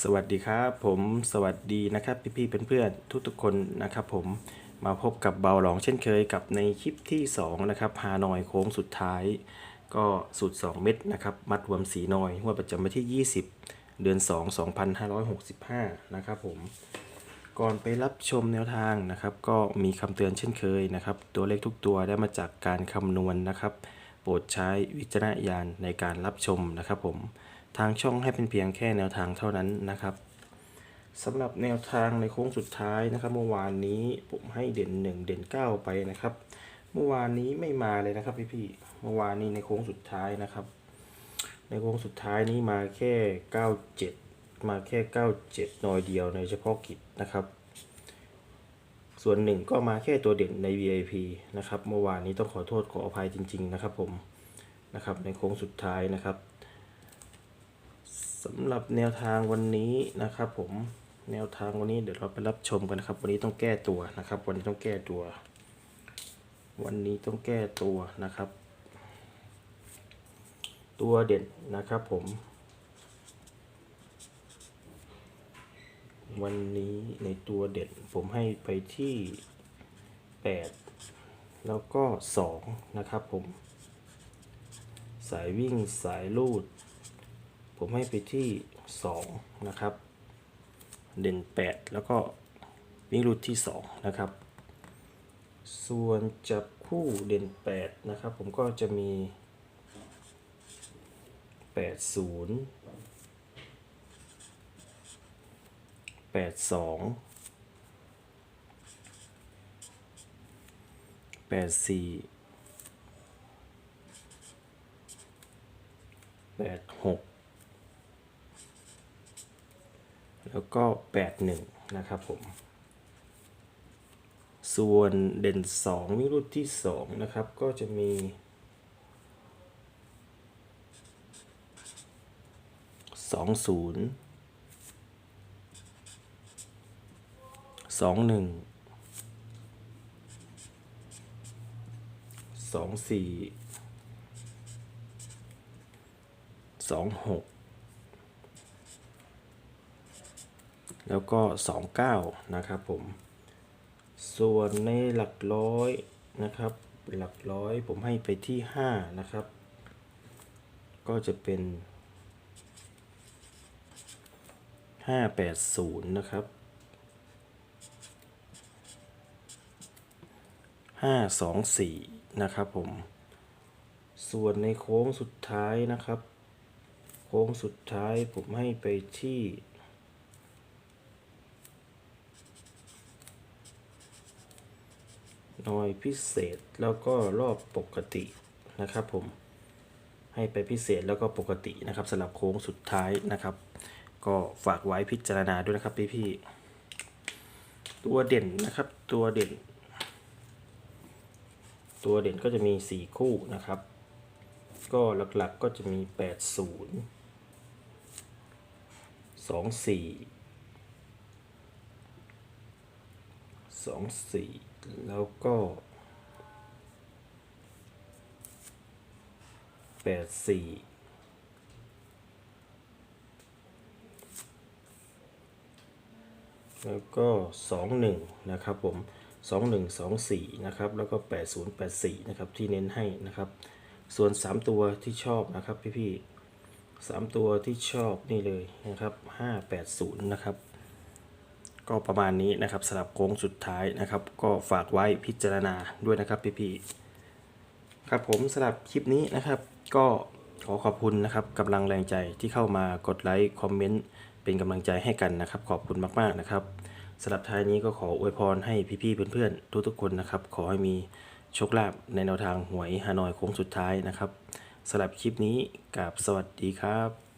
สวัสดีครับผมสวัสดีนะครับพี่ๆเพื่อนๆทุกๆคนนะครับผมมาพบกับเบาหลองเช่นเคยกับในคลิปที่2นะครับฮานอยโค้งสุดท้าย ก็สูตร 2 เม็ดนะครับมัดรวมสีนอยงวดประจำวันที่ 20 เดือน 2 2565 นะครับผมก่อนไปรับชมแนวทางนะครับ ก็มีคำเตือนเช่นเคยนะครับ ตัวเลขทุกตัวได้มาจากการคำนวณนะครับ โปรดใช้วิจารณญาณในการรับชมนะครับผม ทางช่องให้เป็นเพียงแค่แนวทางเท่านั้นนะครับสำหรับแนวทางในโค้งสุดท้ายนะครับเมื่อวานนี้ผมให้เด่น 1 เด่น 9 ไปนะครับ เมื่อวานนี้ไม่มาเลยนะครับพี่ๆเมื่อวานนี้ในโค้งสุดท้ายนะครับ ในโค้งสุดท้ายนี้มาแค่ 97 มาแค่ 97 หน่อยเดียวในเฉพาะกิจนะครับ ส่วนหนึ่งก็มาแค่ตัวเด่นใน VIP นะครับเมื่อวานนี้ต้องขอโทษขออภัยจริง ๆ นะครับผมนะครับในโค้งสุดท้ายนะครับ สำหรับแนวทางวันนี้นะครับ ผมแนวทางวันนี้เดี๋ยวเราไปรับชมกันนะครับ วันนี้ต้องแก้ตัวนะครับ วันนี้ต้องแก้ตัว วันนี้ต้องแก้ตัวนะครับ ตัวเด่นนะครับ ผม วันนี้ในตัวเด่นผมให้ไปที่ 8 แล้วก็ 2 นะครับ ผม สายวิ่งสายลูด ผมให้ไปที่ 2 นะครับ เด่น 8 แล้วก็วิ่งรูดที่ 2 นะครับ ส่วนจับคู่เด่น 8 นะครับ ผมก็จะมี 80 82 84 86 แล้วก็ 81 นะครับผม ส่วนเด่น 2 วิรุธที่ 2 นะครับ ก็จะมี 20 21 24 26 แล้วก็สองเก้านะครับผม ส่วนในหลักร้อยนะครับ หลักร้อยผมให้ไปที่ห้านะครับ ก็จะเป็นห้าแปดศูนย์นะครับห้าสองสี่นะครับผม ส่วนในโค้งสุดท้ายนะครับ โค้งสุดท้ายผมให้ไปที่ หน่อยพิเศษแล้วก็รอบปกตินะครับผมให้ไปพิเศษแล้วก็ปกตินะครับสำหรับโค้งสุดท้ายนะครับ ก็ฝากไว้พิจารณาด้วยนะครับพี่ๆตัวเด่นนะครับตัวเด่น ตัวเด่นก็จะมี 4 คู่นะครับ ก็หลักๆก็จะมี 80 24 24 แล้วก็84แล้วก็ 21 นะครับผม 21 24 นะครับ แล้วก็ 80 84 นะครับ ที่เน้นให้นะครับ ส่วน 3 ตัวที่ชอบนะครับพี่ๆ3ตัวที่ชอบนี่เลยนะครับ 580 นะครับ ก็ประมาณนี้นะครับสำหรับโค้งสุดท้ายนะครับ ก็ฝากไว้พิจารณาด้วยนะครับพี่ๆครับผมสำหรับคลิปนี้นะครับ ก็ขอขอบคุณนะครับกำลังแรงใจที่เข้ามากดไลค์คอมเมนต์เป็นกำลังใจให้กันนะครับ ขอบคุณมากๆนะครับสำหรับท้ายนี้ก็ขออวยพรให้พี่ๆเพื่อนๆทุกๆคนนะครับ ขอให้มีโชคลาภในแนวทางหวยฮานอยโค้งสุดท้ายนะครับสำหรับคลิปนี้กับสวัสดีครับ